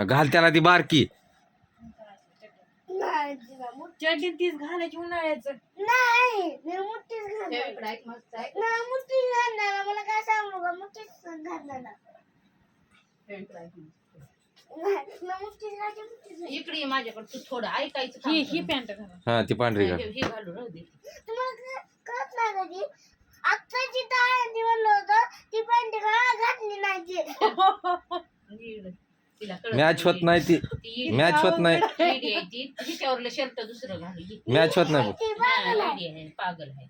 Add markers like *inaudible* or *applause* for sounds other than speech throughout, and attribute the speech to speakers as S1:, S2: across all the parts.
S1: घाल त्याला ती बारकी.
S2: तीच घालायची उन्हाळ्याचं.
S3: नाही मी मोठीच घालणार.
S4: इकडं ऐक मस्त ऐक.
S3: नाही मोठीच घालणार. मला काय सांगू का मोठीच घालणार
S4: इकडं ये माझ्याकडे तू थोडं ऐकायचं
S2: ही. ही पॅन्ट घाला.
S1: हा ती पांढरी घाल.
S4: हे घालू राहू दे.
S3: तुम्हाला क- कळत नाही का ती आत्ताची होतं पॅन्ट घातली नाही *laughs*
S1: मॅच होत नाही ती. मॅच होत नाही.
S4: शर्ट दुसरं घाल. ही.
S1: मॅच होत नाही
S4: हा,
S3: पागल आहे.
S4: येडी आहे पागल आहे.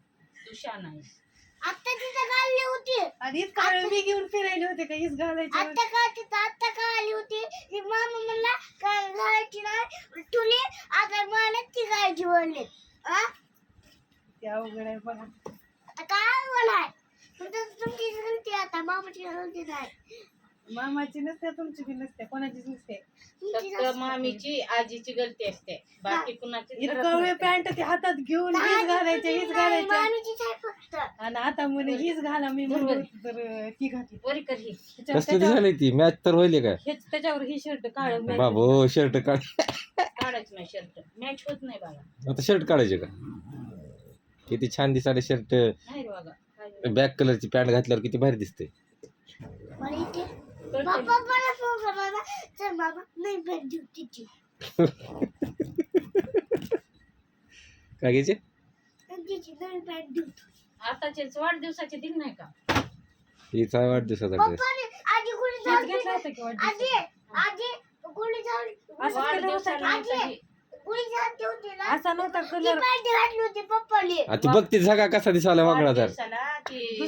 S4: तू शान आहे
S3: आत्ता तिथं घालली होती.
S2: आणि इतका वेळ मी घेऊन फिरायले होते का? हीच घालायची
S3: आत्ता का तिथं आत्ता का आली होती? ती मामा म्हणला का घालायची नाही? तुली आता मला ती घालायची बोलले आ?
S2: ते अवघड आहे बघा.
S3: आता काय बोलाय? तुमची गलती आता मामाची गलती नाही.
S2: मामाची नसते तुमची बी नसते कोणाचीच नसते.
S4: फक्त मामीची आजीची गलती असते. बाकी कुणाची
S2: इतका वेळ पॅन्ट ते हातात घेऊन हीच घालायचे हीच घालायचे. आणि आता म्हणे हीच घाला मी म्हणून तर ती घातली.
S4: वरी कर ही.
S2: त्याच्यावर
S1: कसली
S2: त्याच्यावर-
S1: झाली ती मॅच तर होईल काय?
S2: हेच त्याच्यावर ही शर्ट काळ
S1: बाबू शर्ट काढ.
S4: काढायचं नाही शर्ट मॅच होत नाही बाबा
S1: आता शर्ट काढायचे का? किती छान दिसाले शर्ट
S4: नाही रे बाबा. काय
S1: बॅक कलरची पॅन्ट घातल्यावर किती भारी दिसते.
S3: बाबा मला फोन कर बाबा. चल बाबा नाही भेट देऊ तिची.
S1: काय घ्यायचे?
S3: तिची नवी पॅन्ट देऊ
S4: आताचेच वाढदिवसाचे दिन नाही का?
S1: हिचा वाढदिवसाचा ड्रेस
S3: पप्पाने आजी कुणी
S2: हेच
S3: जाऊ
S2: घेतला होता की वाटतं?
S3: आजी आजी कुणी जाऊ
S2: असं केलं होतं का?
S3: आजी
S2: असा नव्हता कलर
S3: पॅन्ट घातली होती पप्पाने
S1: आ ती बघ ती झगा कसा दिसायला वागळा तर
S4: ते-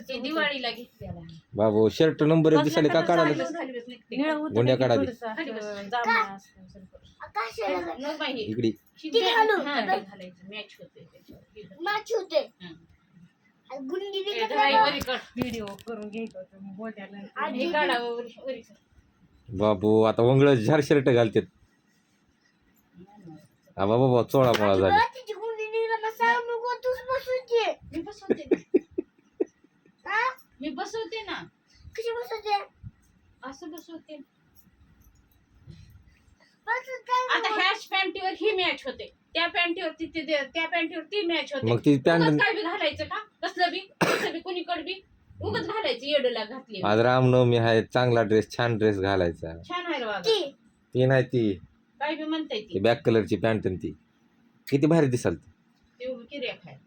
S4: ते
S2: होतं.
S4: दिवाळीला घेतलेला
S1: बाबू शर्ट नंबर दिसाले का काढायला.
S2: निळं
S1: गोंड्या
S2: ना की
S1: काढा ती.
S2: थोडंसं असं जांभळं असं.
S3: कशाला
S4: मग बाई हे.
S1: इकडे
S3: घालू.
S4: हा, ते घालायचं मॅच होते त्याच्यावर. हे हं. हे वरी.
S2: व्हिडिओ करून घ्यायचं
S4: हे काढा वरी- वरी.
S1: बाबू आता वंगळ झार शर्ट घालतात हा बाबा चोळा मोळा झाली
S4: मी बसवते. ना.
S3: हा?
S4: मी बसवते ना.
S3: कशी बसूची
S4: असं बसवते.
S3: बसूच काय
S4: आता पॅन्टीवर ही मॅच होते. त्या पॅन्टीवर ती ती- त्या पॅन्टीवर ती मॅच होते.
S1: मग ती पॅन्ट
S4: काय बी घालायचं का? कसलं बी? कसलं बी? कुणीकडे बी? उगच घालायचं येडूला घातली
S1: आज रामनवमी आहे चांगला ड्रेस छान ड्रेस घालायचा.
S4: छान आहे
S3: ती
S1: नाही ती.
S4: काय बी म्हणताय
S1: ती.
S4: ती
S1: बॅक कलरची पॅन्ट ती. किती भारी दिसाल ती.
S4: ती उभी किर्याक आहे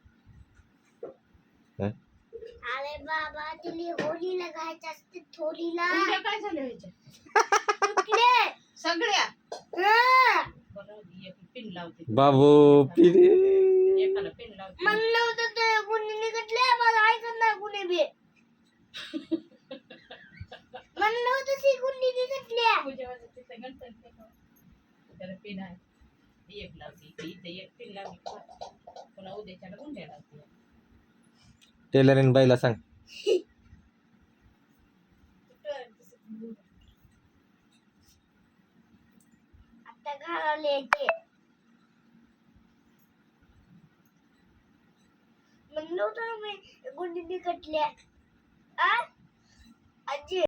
S3: अरे बाबा तिने होलीला घायचं असते
S4: काय झालं ह्याच्यात
S3: कुठले
S4: सगळ्या?
S3: हा.
S4: बरं, एक पिन लावते.
S1: बाबू पिरे
S4: एकाला पिन लावते.
S3: म्हणलं होतं ते कुणी निघटले मला ऐकत नाही कुणी बी. *laughs* म्हणलं होतं ती कुणी निघटल्या
S4: पूजा वाजत तिथं गणपती त्याला पिन आहे. एक लावते. इथे इथे एक पिन लावली पुन्हा उद्याच्याला गुंड्या लावते.
S1: टेलरीन बाईला सांग.
S3: आता घालवले ते. म्हणलं होतं मी निघटल्या आ? आजी.